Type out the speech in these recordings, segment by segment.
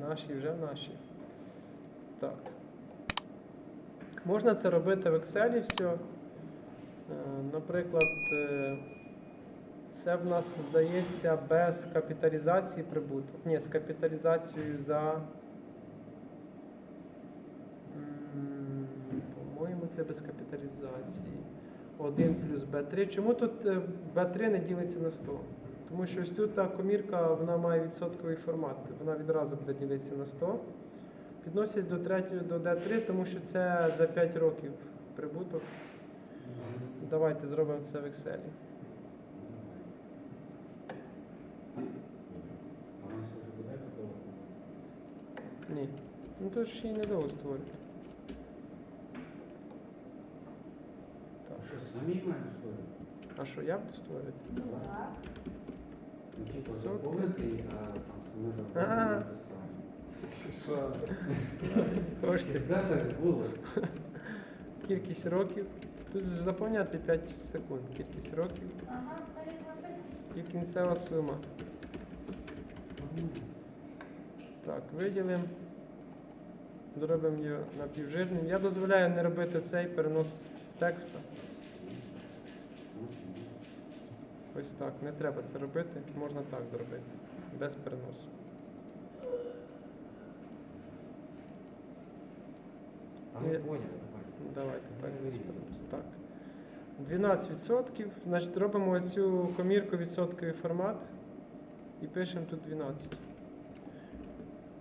Наші вже наші. Так. Можна це робити в Excel все. Наприклад, е, це в нас здається без капіталізації прибуток. Ні, з капіталізацією за. По-моєму, це без капіталізації. 1 плюс B3. Чому тут е, B3 не ділиться на 100? Тому що ось тут та комірка вона має відсотковий формат. Вона відразу буде ділитися на 100. Підносять до 3, до D3, тому що це за 5 років прибуток. Давайте зробимо це в Excel. Ні. Ну то ж її недовго створюють. Так. Що самі маємо створити? А що я буду створювати? Ну, Кошти. Кількість років. Тут заповняти 5 секунд. Кількість років і кінцева сума. Так, виділимо. Зробимо його напівжирним. Я дозволяю не робити цей перенос текста. Ось так. Не треба це робити. Можна так зробити. Без переносу. Ми. Давайте так без переносу. Так. 12%. Значить, робимо цю комірку відсотковий формат і пишемо тут 12.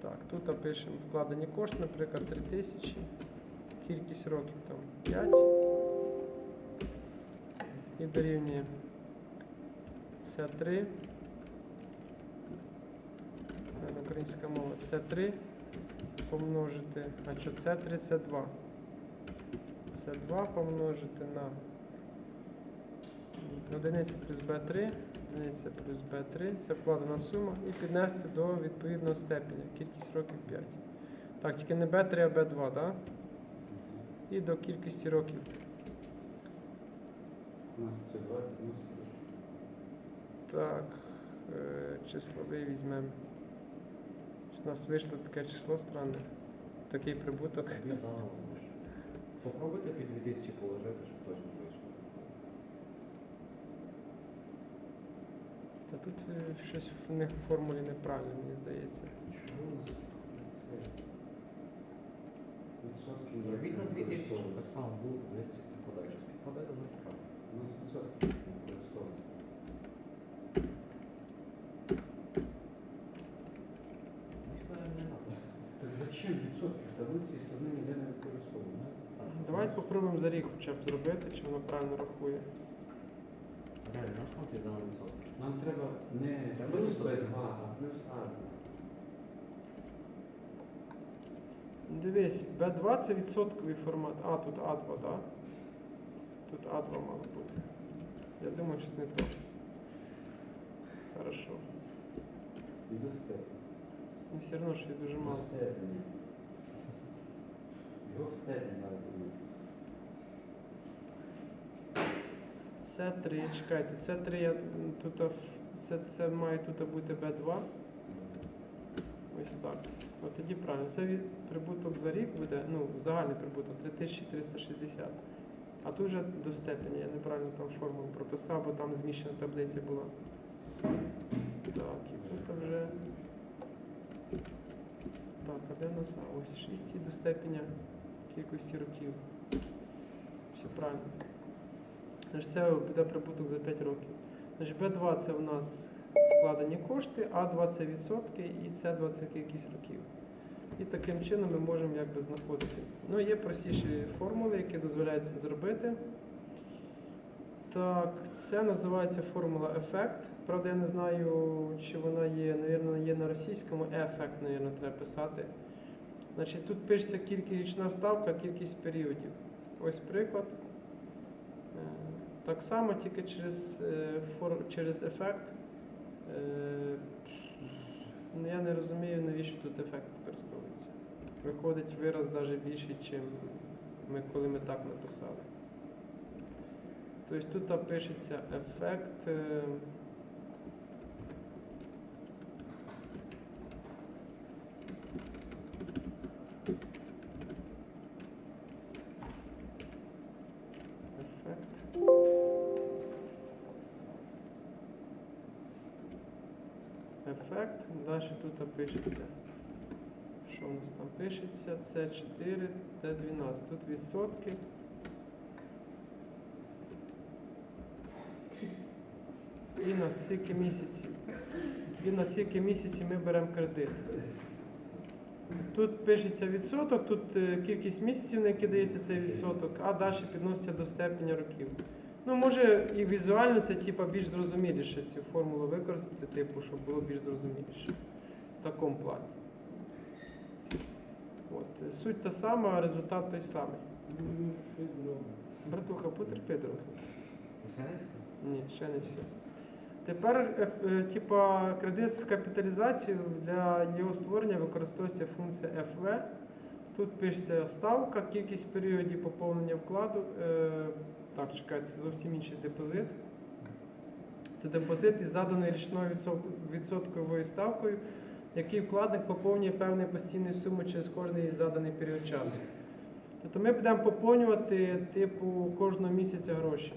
Так, тут пишемо вкладені кошти, наприклад, 3000. Кількість років там 5. І дорівнює це 3. Українська мова це 3 помножити. А що це 3, це 2. Це 2 помножити на одиниця плюс b3, одиниця плюс b3, це вкладена сума, і піднести до відповідного степеня, кількість років 5. Так, тільки не b3, а b2, так? Да? І до кількості років. У нас це два відносно. Так, е, числовий візьмемо. У нас вийшло таке число странне. Такий прибуток. Тобі заново. Попробуйте під 2000 положити, щоб точно вийшло. Та тут е, щось в них в формулі неправильно, мені здається. Чого у нас це? Робіть на 2000, так само було 200 співпадає. Співпадає, то правильно. У нас відсотки не використовують. Нічого не треба. Так зачем відсотки в таблиці, якщо ніде не використовують? Давайте попробуємо за рік хоча б зробити, чи воно правильно рахує. Реально, на смотри, даний відсоток. Нам треба не плюс відсотки. B2, а плюс А. Дивись, B2 це відсотковий формат. А, тут А2, так? Да? Тут А2 мало бути. Я думаю, щось не то. Хорошо. І до степені. Ну все одно, що дуже мало. Його в степені треба подивитися. Це 3, чекайте, це 3, я, тут, це, це має тут бути B2. Ось так. От тоді правильно. Це від- прибуток за рік буде, ну, загальний прибуток 3360. А тут вже до степені, я неправильно там формулу прописав, бо там зміщена таблиця була. Так, і тут вже. Так, а де нас? Ось 6 до степеня кількості років. Все правильно. Значить, це буде прибуток за 5 років. Значить, B2 це в нас вкладені кошти, А2 це відсотки і С2 це кількість років. І таким чином ми можемо якби знаходити. Ну, є простіші формули, які дозволяють це зробити. Так, це називається формула ефект. Правда, я не знаю, чи вона є, навірно, російському. Ефект, навірно, треба писати. Значить, тут пишеться кількість річна ставка, кількість періодів. Ось приклад. Е, Так само, тільки через, е, через ефект. Е, Я не розумію, навіщо тут ефект використовується. Виходить вираз навіть більший, ніж ми, коли ми так написали. Тобто тут пишеться ефект. Ефект. Далі тут пишеться. Що у нас там пишеться? С4, Д12. Тут відсотки. І на скільки місяців. І на скільки місяців ми беремо кредит. Тут пишеться відсоток, тут е, кількість місяців, на які дається цей відсоток, а далі підноситься до степеня років. Ну, може, і візуально це типа, більш зрозуміліше цю формулу використати, типу, щоб було більш зрозуміліше. В такому плані. От, е, суть та сама, а результат той самий. Братуха, потерпи трохи. Ні, ще не все. Тепер, типа, кредит з капіталізацією для його створення використовується функція FV. Тут пишеться ставка, кількість періодів поповнення вкладу. Так, чекайте, це зовсім інший депозит. Це депозит із заданою річною відсотковою ставкою, який вкладник поповнює певної постійної суми через кожний заданий період часу. Тобто ми будемо поповнювати типу кожного місяця гроші.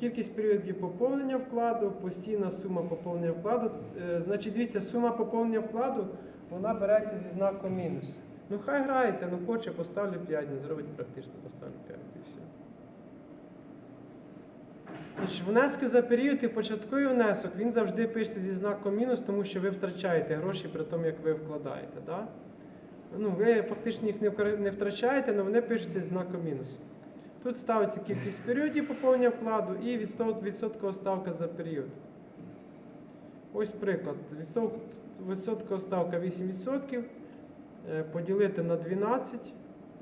Кількість періодів поповнення вкладу, постійна сума поповнення вкладу. Е, Значить, дивіться, сума поповнення вкладу вона береться зі знаком мінус. Ну хай грається, ну хоче, поставлю 5, не зробить практично, поставлю 5 і все. Значить, внески за період і початковий внесок він завжди пишеться зі знаком мінус, тому що ви втрачаєте гроші при тому, як ви вкладаєте. Да? Ну, ви фактично їх не втрачаєте, але вони пишуться зі знаком мінус. Тут ставиться кількість періодів поповнення вкладу і відсот- відсоткова ставка за період. Ось приклад. Відсот- Відсоткова ставка 8%. е, Поділити на 12.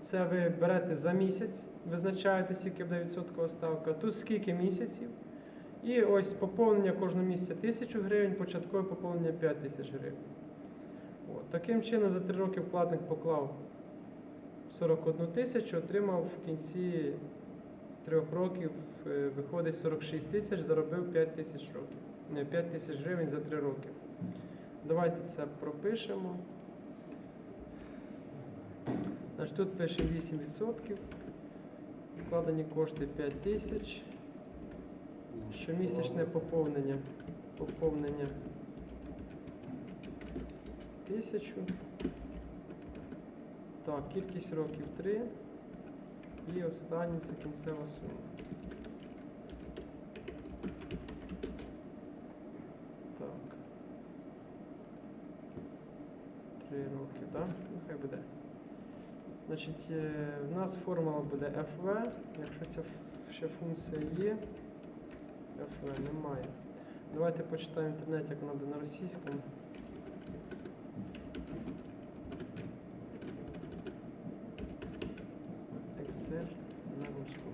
Це ви берете за місяць, визначаєте, скільки буде відсоткова ставка. Тут скільки місяців. І ось поповнення кожного місяця 1000 гривень, початкове поповнення 5000 гривень. От. Таким чином, за 3 роки вкладник поклав 41 тисячу, отримав в кінці трьох років, е, виходить 46 тисяч, заробив 5 тисяч років. Не, 5 тисяч гривень за 3 роки. Давайте це пропишемо. Значить, тут пише 8%. Вкладені кошти 5 тисяч. Щомісячне поповнення. Поповнення тисячу. Так, кількість років 3. І останнє це кінцева сума. Так. Три роки, так? Ну, хай буде. Значить, е, в нас формула буде FV. Якщо ця ще функція є, FV немає. Давайте почитаємо в інтернеті, як вона буде на російському. Excel на русском.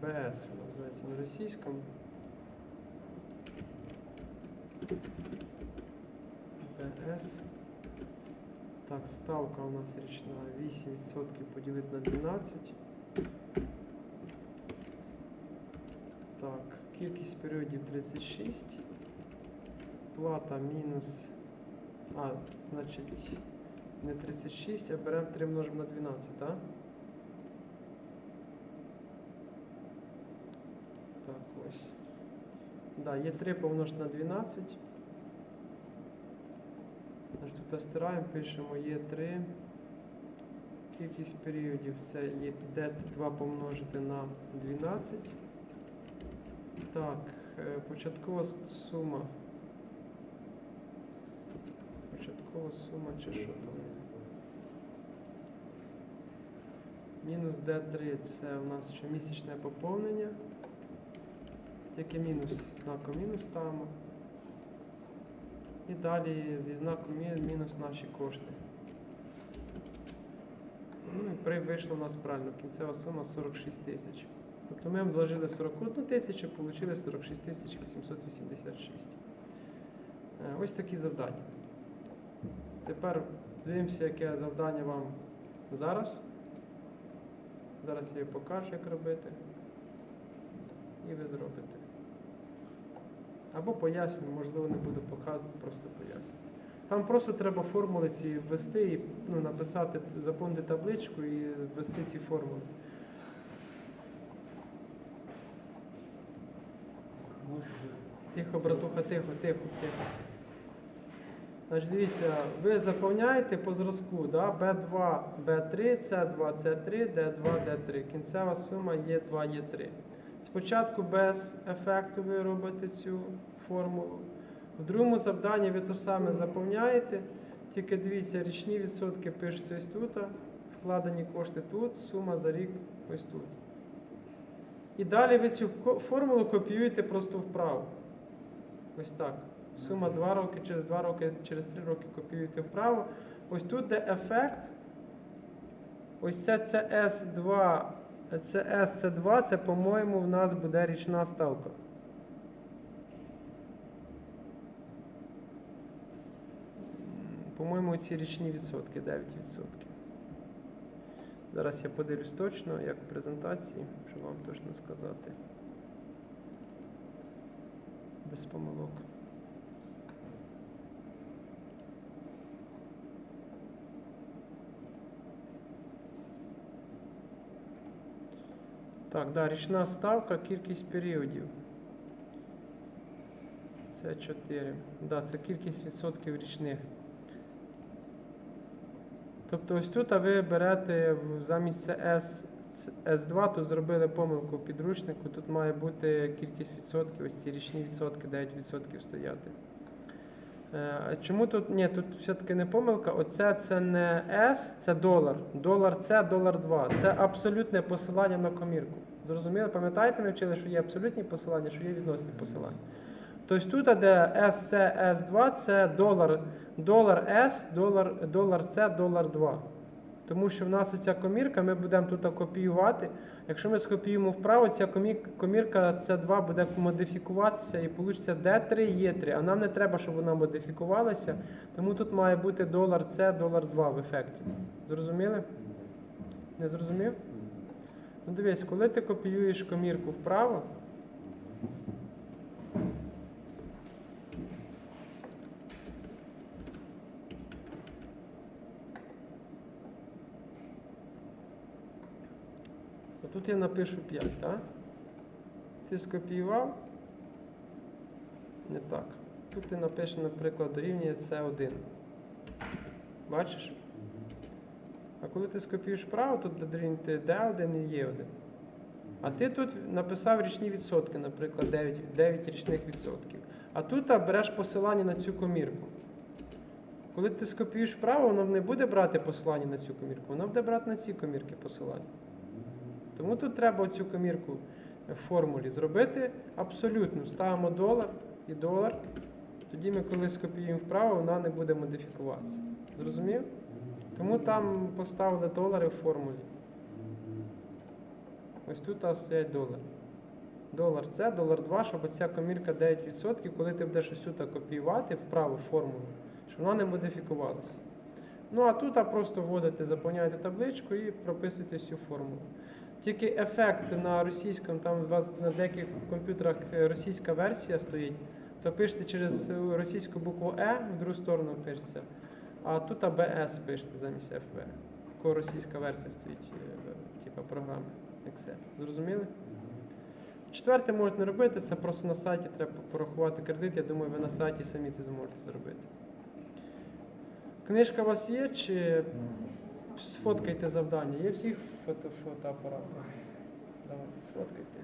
БС вона називається на російському. БС. Так, ставка у нас річна 8% поділити на 12. Так, кількість періодів 36. Плата мінус. А, значить, не 36, а беремо 3 множимо на 12, так? Так, ось. Да, є 3 помножити на 12. Значить, стираємо, пишемо є 3. Кількість періодів це d2 помножити на 12. Так, е, початкова сума. Початкова сума чи що там? Мінус D3 це у нас щомісячне поповнення. Тільки мінус знаком мінус ставимо. І далі зі знаком мінус наші кошти. Ну і при вийшло у нас правильно, кінцева сума 46 тисяч. Тобто ми вложили 41 тисячу, отримали 46 тисяч 886. Е, Ось такі завдання. Тепер дивимося, яке завдання вам зараз. Зараз я покажу, як робити. І ви зробите. Або поясню, можливо, не буду показувати, просто поясню. Там просто треба формули ці ввести і ну, написати, заповнити табличку і ввести ці формули. Тихо, братуха, тихо, тихо, тихо. Значить, дивіться, ви заповняєте по зразку, да? B2, B3, C2, C3, D2, D3. Кінцева сума Е2, Е3. Спочатку без ефекту ви робите цю формулу. В другому завданні ви те саме заповняєте, тільки дивіться, річні відсотки пишуться ось тут, вкладені кошти тут, сума за рік ось тут. І далі ви цю формулу копіюєте просто вправо. Ось так. Сума 2 роки, через 2 роки, через 3 роки копіюєте вправо. Ось тут де ефект. Ось це CS2, CS, це 2, це, по-моєму, в нас буде річна ставка. По-моєму, ці річні відсотки, 9%. Зараз я подивлюсь точно, як в презентації, щоб вам точно сказати. Без помилок. Так, да, річна ставка, кількість періодів. Це 4. Да, це кількість відсотків річних. Тобто ось тут а ви берете замість CS S2, тут зробили помилку в підручнику, тут має бути кількість відсотків, ось ці річні відсотки, 9% стояти. Е, Чому тут? Ні, тут все-таки не помилка. Оце це не S, це долар. Долар це, долар 2. Це абсолютне посилання на комірку. Зрозуміло? Пам'ятаєте, ми вчили, що є абсолютні посилання, що є відносні посилання. Тобто тут, де SC, S2, це долар, долар S, долар, долар C, долар 2. Тому що в нас оця комірка, ми будемо тут копіювати. Якщо ми скопіюємо вправо, ця комірка C2 буде модифікуватися і вийде D3 і E3. А нам не треба, щоб вона модифікувалася. Тому тут має бути долар C, долар 2 в ефекті. Зрозуміли? Не зрозумів? Ну дивись, коли ти копіюєш комірку вправо, тут я напишу 5, так? Ти скопіював? Не так. Тут ти напишеш, наприклад, дорівнює C1. Бачиш? А коли ти скопіюєш вправо, тут дорівнювати D1 і E1. А ти тут написав річні відсотки, наприклад, 9, 9 річних відсотків. А тут береш посилання на цю комірку. Коли ти скопіюєш вправо, воно не буде брати посилання на цю комірку, воно буде брати на ці комірки посилання. Тому тут треба цю комірку в формулі зробити абсолютно. Ставимо долар і долар. Тоді ми, коли скопіюємо вправо, вона не буде модифікуватися. Зрозумів? Тому там поставили долари в формулі. Ось тут стоять долари. Долар це, долар 2, щоб ця комірка 9%, коли ти будеш ось тут копіювати вправо формулу, щоб вона не модифікувалася. Ну а тут а, просто вводите, заповняєте табличку і прописуєте всю формулу. Тільки ефект на російському, там у вас на деяких комп'ютерах е, російська версія стоїть, то пишете через е, російську букву Е, в другу сторону пишеться, а тут АБС пишете замість ФВ. Така російська версія стоїть, е, типу програми Excel. Зрозуміли? Четверте можете не робити, це просто на сайті треба порахувати кредит. Я думаю, ви на сайті самі це зможете зробити. Книжка у вас є чи сфоткайте завдання? Є всіх фото, фотоапаратах? Давайте, сфоткайте.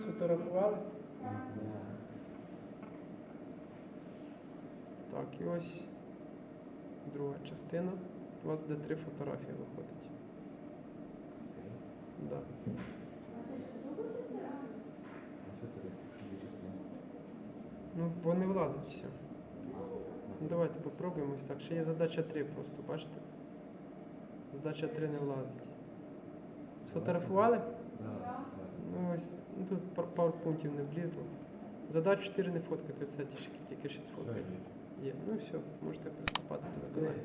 Сфотографували? Так, і ось друга частина. У вас буде три фотографії виходить. Да. Ну, бо не влазить все. Ну, давайте попробуємо ось так. Ще є задача 3 просто, бачите? Задача 3 не влазить. Сфотографували? Ну ось, ну тут пар- пару пунктів не влізло. Задачу 4 не фоткати, це тільки, тільки ще сфоткайте. Є. Ну все, можете приступати до виконання.